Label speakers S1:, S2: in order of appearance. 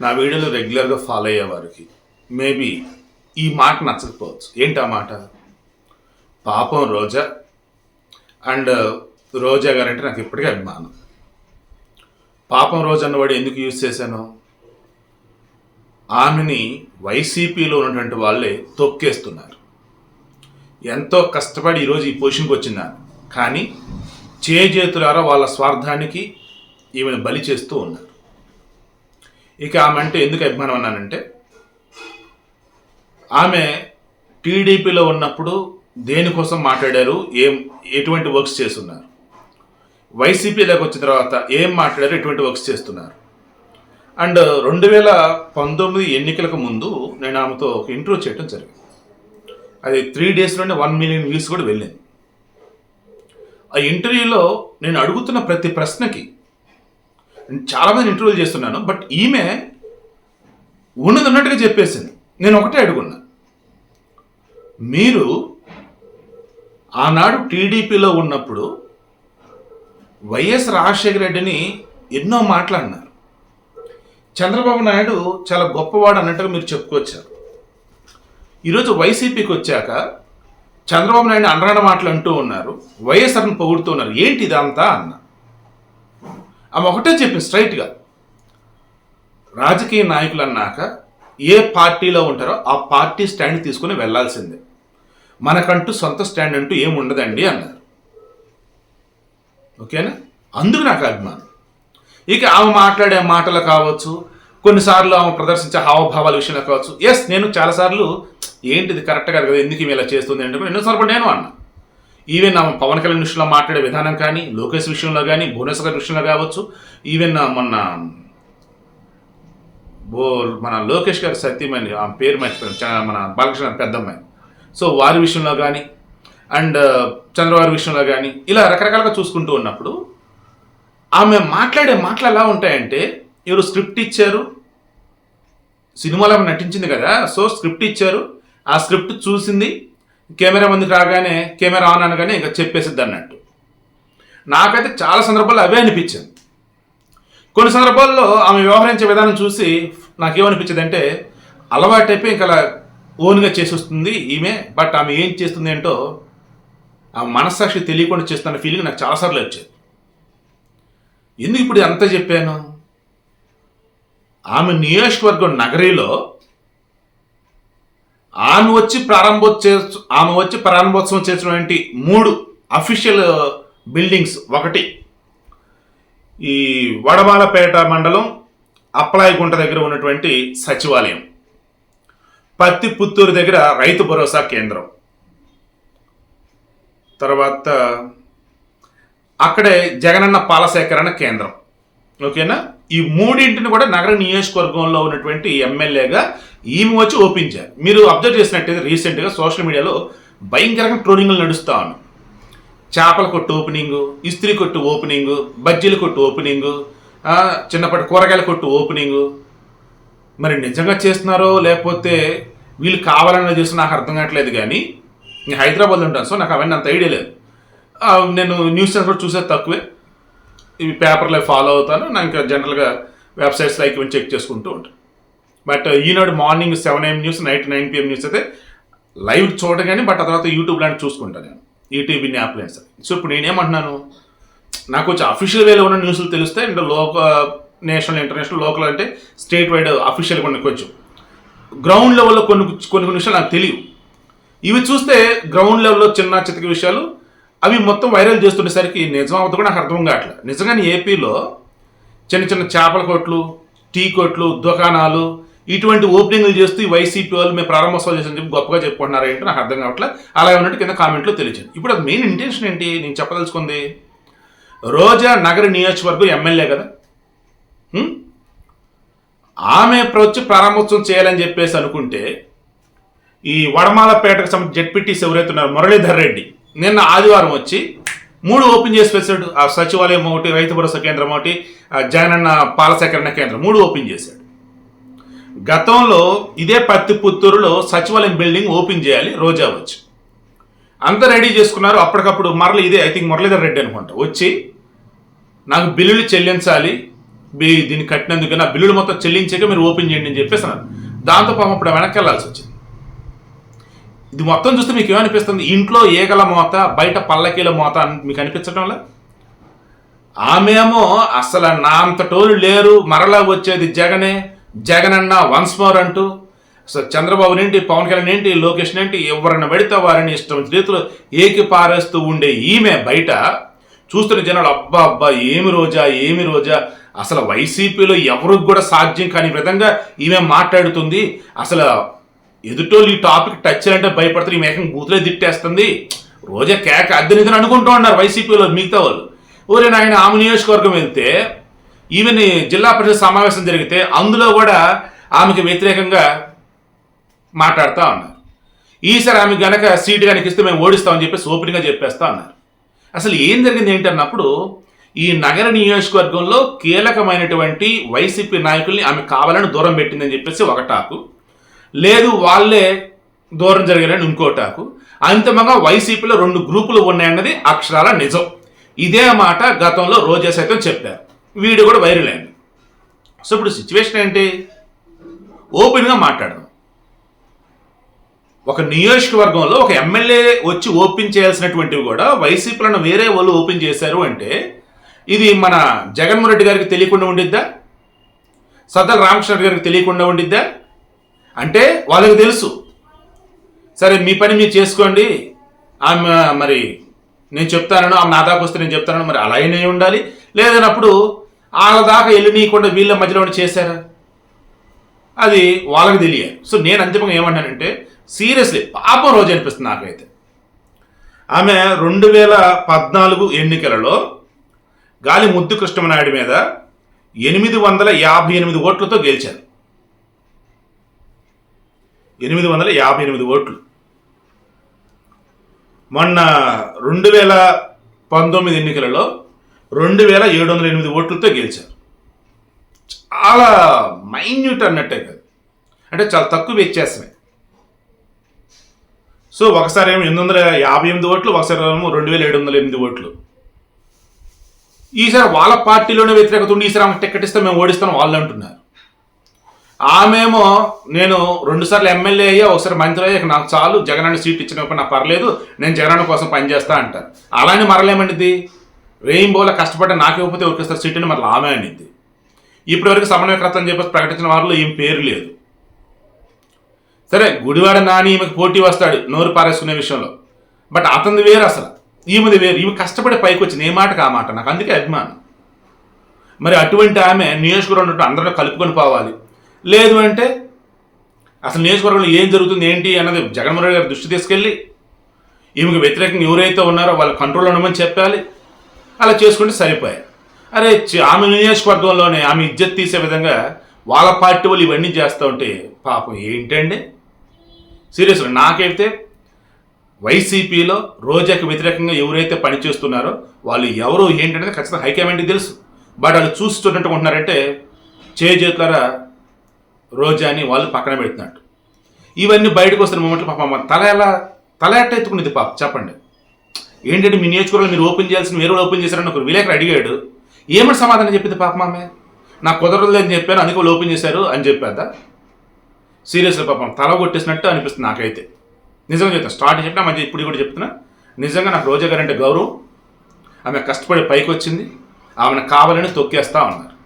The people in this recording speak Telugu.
S1: నా వీడియోలు రెగ్యులర్గా ఫాలో అయ్యే వారికి మేబీ ఈ మాట నచ్చకపోవచ్చు. ఏంటి ఆ మాట? పాపం రోజా అండ్ రోజా గారు అంటే నాకు ఇప్పటికీ అభిమానం. పాపం రోజా అన్నవాడు ఎందుకు యూజ్ చేశాను? ఆమెని వైసీపీలో ఉన్నటువంటి వాళ్ళే తొక్కేస్తున్నారు. ఎంతో కష్టపడి ఈరోజు ఈ పొజిషన్కి వచ్చింది కానీ చేజేతులారా వాళ్ళ స్వార్థానికి ఈమెను బలి చేస్తూ ఉన్నారు. ఇక ఆమె అంటే ఎందుకు అభిమానం అన్నానంటే ఆమె టీడీపీలో ఉన్నప్పుడు దేనికోసం మాట్లాడారు ఏం ఎటువంటి వర్క్స్ చేస్తున్నారు? వైసీపీలోకి వచ్చిన తర్వాత ఏం మాట్లాడారు ఎటువంటి వర్క్స్ చేస్తున్నారు? అండ్ రెండు వేల పంతొమ్మిది ఎన్నికలకు ముందు నేను ఆమెతో ఒక ఇంటర్వ్యూ చేయడం జరిగింది. అది త్రీ డేస్లోనే వన్ మిలియన్ వ్యూస్ కూడా వెళ్ళింది. ఆ ఇంటర్వ్యూలో నేను అడుగుతున్న ప్రతి ప్రశ్నకి చాలామంది ఇంటర్వ్యూలు చేస్తున్నాను బట్ ఈమె ఉన్నది ఉన్నట్టుగా చెప్పేసింది. నేను ఒకటే అడుగున్నా. మీరు ఆనాడు టీడీపీలో ఉన్నప్పుడు వైఎస్ రాజశేఖర రెడ్డిని ఎన్నో మాట్లాడినారు. చంద్రబాబు నాయుడు చాలా గొప్పవాడు అన్నట్టుగా మీరు చెప్పుకొచ్చారు. ఈరోజు వైసీపీకి వచ్చాక చంద్రబాబు నాయుడు అనరాని మాటలు అంటూ ఉన్నారు వైఎస్ఆర్ని పొగుడుతూ ఉన్నారు. ఏంటి ఇదంతా అన్న? ఆమె ఒకటే చెప్పింది స్ట్రైట్గా రాజకీయ నాయకులు అన్నాక ఏ పార్టీలో ఉంటారో ఆ పార్టీ స్టాండ్ తీసుకుని వెళ్ళాల్సిందే మనకంటూ సొంత స్టాండ్ అంటూ ఏమి ఉండదండి అన్నారు. ఓకేనా? అందుకు నాకు అభిమానం. ఇక ఆమె మాట్లాడే మాటలు కావచ్చు కొన్నిసార్లు ఆమె ప్రదర్శించే హావభావాల విషయంలో కావచ్చు. ఎస్ నేను చాలాసార్లు ఏంటిది కరెక్ట్ కాదు కదా ఎందుకు ఇలా చేస్తుంది అంటే ఎన్నోసార్లు నేను అన్నా. ఈవెన్ పవన్ కళ్యాణ్ విషయంలో మాట్లాడే విధానం కానీ లోకేష్ విషయంలో కానీ భువనేశ్వర్ గారి విషయంలో కావచ్చు ఈవెన్ మొన్న బో మన లోకేష్ గారి సత్యమని ఆ పేరు మర్చిపోయాను మన బాలకృష్ణ పెద్దమ్మాయి సో వారి విషయంలో కానీ అండ్ uh, చంద్రబాబు విషయంలో కానీ ఇలా రకరకాలుగా చూసుకుంటూ ఉన్నప్పుడు ఆమె మాట్లాడే మాటలు ఎలా ఉంటాయంటే ఎవరు స్క్రిప్ట్ ఇచ్చారు సినిమాలో నటించింది కదా సో స్క్రిప్ట్ ఇచ్చారు ఆ స్క్రిప్ట్ చూసింది కెమెరా ముందుకు రాగానే కెమెరా ఆన్ అనగానే ఇంకా చెప్పేసిద్ది అన్నట్టు. నాకైతే చాలా సందర్భాల్లో అవే అనిపించింది. కొన్ని సందర్భాల్లో ఆమె వ్యవహరించే విధానం చూసి నాకేమనిపించింది అంటే అలవాటైపోయి ఇంకా అలా ఓన్గా చేసేస్తుంది ఈమె బట్ ఆమె ఏం చేస్తుంది ఏంటో ఆ మనస్సాక్షి తెలియకుండా చేస్తున్న ఫీలింగ్ నాకు చాలాసార్లు వచ్చేది. ఎందుకు ఇప్పుడు అంత చెప్పాను? ఆమె నియోజకవర్గం నగరీలో ఆమె వచ్చి ప్రారంభోత్సవ ఆమె వచ్చి ప్రారంభోత్సవం చేసినటువంటి మూడు అఫీషియల్ బిల్డింగ్స్ ఒకటి. ఈ వడబాలపేట మండలం అప్పలాయగుంట దగ్గర ఉన్నటువంటి సచివాలయం. పత్తి పుత్తూరు దగ్గర రైతు భరోసా కేంద్రం. తర్వాత అక్కడే జగనన్న పాల సేకరణ కేంద్రం. ఓకేనా? ఈ మూడింటిని కూడా నగర నియోజకవర్గంలో ఉన్నటువంటి ఎమ్మెల్యేగా ఈమె వచ్చి ఓపించారు మీరు అబ్జర్వ్ చేసినట్టయితే రీసెంట్గా సోషల్ మీడియాలో భయంకరంగా ట్రోలింగ్లు నడుస్తా ఉన్నాయి. చేపల కొట్టు ఓపెనింగ్ ఇస్త్రీ కొట్టు ఓపెనింగ్ బజ్జీల కొట్టు ఓపెనింగ్ చిన్నప్పటి కూరగాయల కొట్టు ఓపెనింగ్ మరి నిజంగా చేస్తున్నారో లేకపోతే వీళ్ళు కావాలని చేస్తున్నా నాకు అర్థం కావట్లేదు కానీ నేను హైదరాబాద్లో ఉంటాను సో నాకు అవన్నీ అంత ఐడియా లేదు. నేను న్యూస్ ఛానల్ కూడా చూసేది తక్కువే. ఇవి పేపర్లో ఫాలో అవుతాను. నాకు ఇంకా జనరల్గా వెబ్సైట్స్ లైక్ ఇవన్నీ చెక్ చేసుకుంటూ ఉంటాను. But Eenadu morning seven AM news night nine PM news అయితే లైవ్ చూడగానే బట్ ఆ తర్వాత యూట్యూబ్ లాంటి చూసుకుంటాను నేను. ఈటీవీ యాప్ లేదు సార్ సో ఇప్పుడు నేనేమంటున్నాను? నాకు వచ్చి అఫీషియల్ వేలో ఉన్న న్యూస్లు తెలిస్తే అంటే లోక నేషనల్ ఇంటర్నేషనల్ లోకల్ అంటే స్టేట్ వైడ్ అఫీషియల్ కొన్ని కొంచెం గ్రౌండ్ లెవెల్లో కొన్ని కొన్ని కొన్ని విషయాలు నాకు తెలియవు. ఇవి చూస్తే గ్రౌండ్ లెవెల్లో చిన్న చితక విషయాలు అవి మొత్తం వైరల్ చేస్తుండేసరికి నిజం కూడా నాకు అర్థం కావట్లేదు నిజంగానే ఏపీలో చిన్న చిన్న చేపల కొట్లు టీ కొట్లు దుకాణాలు ఇటువంటి ఓపెనింగ్లు చేస్తూ ఈ వైసీపీ వాళ్ళు మేము ప్రారంభోత్సవాలు చేసిన చెప్పి గొప్పగా చెప్పుకుంటున్నారు ఏంటో నాకు అర్థం కావట్లేదు అలా ఉన్నట్టు కింద కామెంట్లో తెలియజేయండి. ఇప్పుడు అది మెయిన్ ఇంటెన్షన్ ఏంటి? నేను చెప్పదలుచుకుంది రోజా నగర నియోజకవర్గం ఎమ్మెల్యే కదా. ఆమె వచ్చి ప్రారంభోత్సవం చేయాలని చెప్పేసి అనుకుంటే ఈ వడమాలపేటకు సంబంధించి జెడ్పీటీసీ ఎవరైతే ఉన్నారు మురళీధర్ రెడ్డి నిన్న ఆదివారం వచ్చి మూడు ఓపెన్ చేసి వేశాడు. ఆ సచివాలయం ఒకటి రైతు భరోసా కేంద్రం ఒకటి జగనన్న పాల సేకరణ కేంద్రం మూడు ఓపెన్ చేశాడు. గతంలో ఇదే పత్తి పుత్తూరులో సచివాలయం బిల్డింగ్ ఓపెన్ చేయాలి రోజా వచ్చి. అంతా రెడీ చేసుకున్నారు అప్పటికప్పుడు మరల ఇదే ఐ థింక్ మురళీధర్ రెడ్డి అనుకుంటా వచ్చి నాకు బిల్లులు చెల్లించాలి దీన్ని కట్టినందుకు నా బిల్లులు మొత్తం చెల్లించాక మీరు ఓపెన్ చేయండి అని చెప్పేసి అన్నారు. దాంతో పాపం అప్పుడు వెనక్కి వెళ్ళాల్సి వచ్చింది. ఇది మొత్తం చూస్తే మీకు ఏమనిపిస్తుంది? ఇంట్లో ఏగల మోత బయట పల్లకీల మోత అని మీకు అనిపించడంలా ఆమెమో అసలు నా టోలు లేరు మరలా వచ్చేది జగనే జగన్ అన్న వన్స్ మోర్ అంటూ. అసలు చంద్రబాబు ఏంటి పవన్ కళ్యాణ్ ఏంటి లోకేష్ ఏంటి ఎవరిని పడితే వారిని ఇష్టం రీతిలో ఏకి పారేస్తూ ఉండే ఈమె బయట చూస్తున్న జనాలు అబ్బా అబ్బా ఏమి రోజా ఏమి రోజా? అసలు వైసీపీలో ఎవరికి కూడా సాధ్యం కాని విధంగా ఈమె మాట్లాడుతుంది. అసలు ఎదుటోళ్ళు ఈ టాపిక్ టచ్ అంటే భయపడతారు ఈ మేకం బూతులే తిట్టేస్తుంది. రోజా కేక అద్దె నిధులు అనుకుంటూ ఉన్నారు వైసీపీలో మిగతా వాళ్ళు. ఊరే నాయన ఆమె నియోజకవర్గం వెళ్తే ఈవెన్ జిల్లా పరిషత్ సమావేశం జరిగితే అందులో కూడా ఆమెకి వ్యతిరేకంగా మాట్లాడుతూ ఉన్నారు. ఈసారి ఆమె గనక సీటు కనుక ఇస్తే మేము ఓడిస్తామని చెప్పేసి ఓపెన్గా చెప్పేస్తా ఉన్నారు. అసలు ఏం జరిగింది ఏంటన్నప్పుడు ఈ నగర నియోజకవర్గంలో కీలకమైనటువంటి వైసీపీ నాయకుల్ని ఆమె కావాలని దూరం పెట్టిందని చెప్పేసి ఒక టాకు. లేదు వాళ్ళే దూరం జరిగారని ఇంకో టాకు అంతిమంగా వైసీపీలో రెండు గ్రూపులు ఉన్నాయన్నది అక్షరాల నిజం. ఇదే మాట గతంలో రోజా సైతం చెప్పారు. వీడియో కూడా వైరల్ అయింది. సో ఇప్పుడు సిచ్యువేషన్ ఏంటి? ఓపెన్గా మాట్లాడదాం. ఒక నియోజకవర్గంలో ఒక ఎమ్మెల్యే వచ్చి ఓపెన్ చేయాల్సినటువంటివి కూడా వైసీపీలను వేరే వాళ్ళు ఓపెన్ చేశారు అంటే ఇది మన జగన్మోహన్ రెడ్డి గారికి తెలియకుండా ఉండిద్దా? సద్దల రామకృష్ణ గారికి తెలియకుండా ఉండిద్దా? అంటే వాళ్ళకి తెలుసు. సరే మీ పని మీరు చేసుకోండి. ఆమె మరి నేను చెప్తానను ఆమె నా దాకా వస్తే నేను చెప్తానను మరి అలా ఉండాలి. లేదన్నప్పుడు వాళ్ళ దాకా వెళ్ళినీయకుండా వీళ్ళ మధ్యలో చేశారా? అది వాళ్ళకి తెలియాలి. సో నేను అంతిమంగా ఏమంటానంటే సీరియస్లీ పాపం రోజు అనిపిస్తుంది నాకైతే. ఆమె రెండు వేల పద్నాలుగు ఎన్నికలలో గాలి ముద్దు కృష్ణమనాయుడు మీద ఎనిమిది వందల యాభై ఎనిమిది ఓట్లతో గెలిచారు. ఎనిమిది వందల యాభై ఎనిమిది ఓట్లు. మొన్న రెండు వేల పంతొమ్మిది ఎన్నికలలో రెండు వేల ఏడు వందల ఎనిమిది ఓట్లతో గెలిచారు. చాలా మైన్యూట్ అన్నట్టే కాదు. అంటే చాలా తక్కువ వ్యత్యాసమే. సో ఒకసారి ఏమో ఎనిమిది వందల యాభై ఎనిమిది ఓట్లు ఒకసారి ఏమో రెండు వేల ఏడు వందల ఎనిమిది ఓట్లు. ఈసారి వాళ్ళ పార్టీలోనే వ్యతిరేకత ఉండి ఈసారి ఆమె టికెట్ ఇస్తే మేము ఓడిస్తాం వాళ్ళు అంటున్నారు ఆమెమో నేను రెండుసార్లు ఎమ్మెల్యే అయ్యా ఒకసారి మంత్రి అయ్యా నాకు చాలు జగనన్న సీట్ ఇచ్చినప్పుడు నాకు పర్లేదు నేను జగనన్న కోసం పనిచేస్తా అంటారు అలానే మరలేమండిది రెయిన్బోలో కష్టపడ్డ నాకు ఇవ్వకపోతే ఒకేసారి సీట్ అని మరలా ఆమె అనిద్ది. ఇప్పటివరకు సమన్వయకర్త అని చెప్పేసి ప్రకటించిన వారిలో ఏం పేరు లేదు. సరే గుడివాడ నాని ఈమెకు పోటీ వస్తాడు నోరు పారేసుకునే విషయంలో. బట్ అతనిది వేరు అసలు. ఈమెది వేరు. ఈమె కష్టపడి పైకి వచ్చింది. ఏ మాటకు ఆ మాట? నాకు అందుకే అభిమానం. మరి అటువంటి ఆమె నియోజకవర్గం అందరిలో కలుపుకొని పోవాలి. లేదు అంటే అసలు నియోజకవర్గంలో ఏం జరుగుతుంది ఏంటి అన్నది జగన్మోహన్ రెడ్డి గారు దృష్టి తీసుకెళ్ళి ఈమెకు వ్యతిరేకంగా ఎవరైతే ఉన్నారో వాళ్ళ కంట్రోల్లో ఉండమని చెప్పాలి. అలా చేసుకుంటే సరిపోయాయి. అరే ఆమె నియోజకవర్గంలోనే ఆమె ఇజ్జత్ తీసే విధంగా వాళ్ళ పార్టీ వాళ్ళు ఇవన్నీ చేస్తూ ఉంటే పాపం ఏంటండి? సీరియస్గా నాకైతే వైసీపీలో రోజాకి వ్యతిరేకంగా ఎవరైతే పనిచేస్తున్నారో వాళ్ళు ఎవరు ఏంటనేది ఖచ్చితంగా హైకమాండ్కి తెలుసు. బట్ వాళ్ళు చూస్తున్నట్టు ఉంటున్నారంటే చేతులారా రోజాని వాళ్ళు పక్కన పెడుతున్నట్టు. ఇవన్నీ బయటకు వస్తున్న మూమెంట్లో పాప అమ్మ తల ఎలా తల ఎట్ట ఎత్తుకునేది పాప? చెప్పండి. ఏంటంటే మీ నియోజకవర్గంలో మీరు ఓపెన్ చేయాల్సిన వేరే ఓపెన్ చేశారని ఒక విలేకరు అడిగాడు. ఏమని సమాధానం చెప్పింది పాప మామే నాకు కుదరదు అని చెప్పాను అందుకే వాళ్ళు ఓపెన్ చేశారు అని చెప్పేద్దా? సీరియస్గా పాపం తల కొట్టేసినట్టు అనిపిస్తుంది నాకైతే. నిజంగా చెప్తాను స్టార్ట్ చెప్పినా మంచి ఇప్పుడు కూడా చెప్తున్నా నిజంగా నాకు రోజా గారంటే గౌరవం. ఆమె కష్టపడి పైకి వచ్చింది ఆమెను కావాలని తొక్కేస్తా ఉన్నారు.